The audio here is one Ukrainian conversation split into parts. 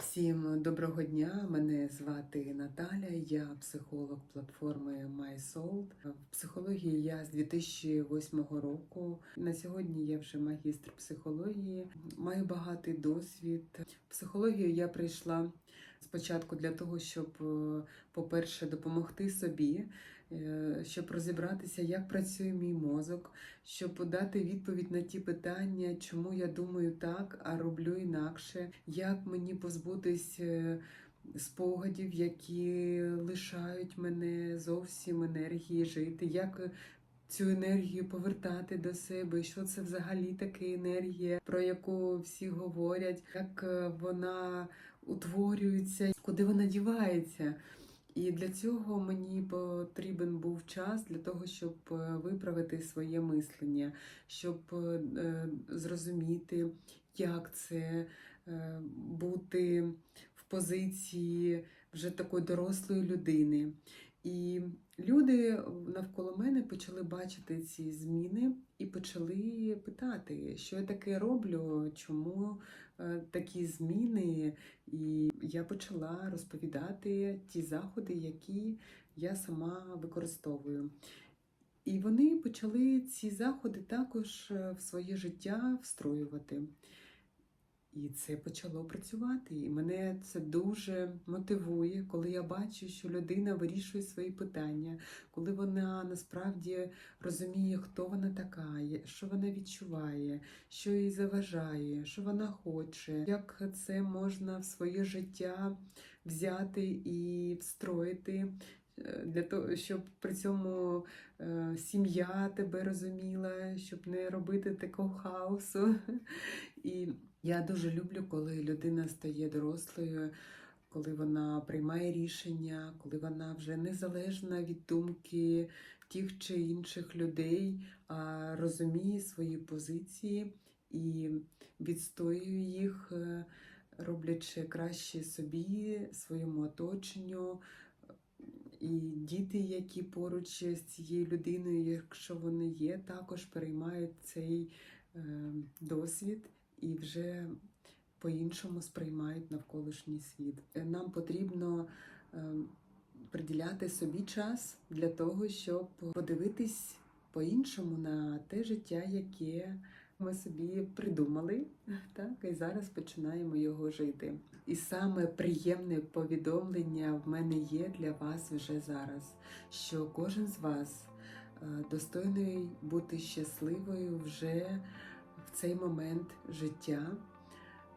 Всім доброго дня. Мене звати Наталя. Я психолог платформи MySoul. В психології я з 2008 року. На сьогодні я вже магістр психології. Маю багатий досвід. В психологію я прийшла спочатку для того, щоб, е, по-перше, допомогти собі, щоб розібратися, як працює мій мозок, щоб дати відповідь на ті питання, чому я думаю так, а роблю інакше, як мені позбутись е, спогадів, які лишають мене зовсім енергії жити, як е, цю енергію повертати до себе, що це взагалі таке енергія, про яку всі говорять, як е, вона утворюється, куди вона дівається. І для цього мені потрібен був час для того, щоб е, виправити своє мислення, щоб е, е, зрозуміти, як це бути в позиції вже такої дорослої людини. І люди навколо мене почали бачити ці зміни і почали питати, що я таке роблю, чому е, такі зміни. І я почала розповідати ті заходи, які я сама використовую. І вони почали ці заходи також е, в своє життя встроювати. І це почало працювати. І мене це дуже мотивує, коли я бачу, що людина вирішує свої питання, коли вона насправді розуміє, хто вона така, що вона відчуває, що їй заважає, що вона хоче, як це можна в своє життя взяти і встроїти. Е, Для того, щоб при цьому е, сім'я тебе розуміла, щоб не робити такого хаосу. І я дуже люблю, коли людина стає дорослою, коли вона приймає рішення, коли вона вже незалежна від думки тих чи інших людей, а розуміє свої позиції і відстоює їх, е, роблячи краще собі, своєму оточенню. І діти, які поруч з цією людиною, якщо вони є, також переймають цей е, досвід і вже по-іншому сприймають навколишній світ. Е, Нам потрібно е, приділяти собі час для того, щоб подивитись по-іншому на те життя, яке ми собі придумали, так, і зараз починаємо його жити. І саме приємне повідомлення в мене є для вас вже зараз, що кожен з вас е, достойний бути щасливою вже в цей момент життя,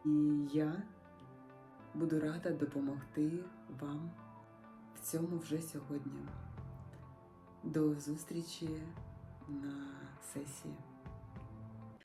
і я буду рада допомогти вам в цьому вже сьогодні. До зустрічі на сесії.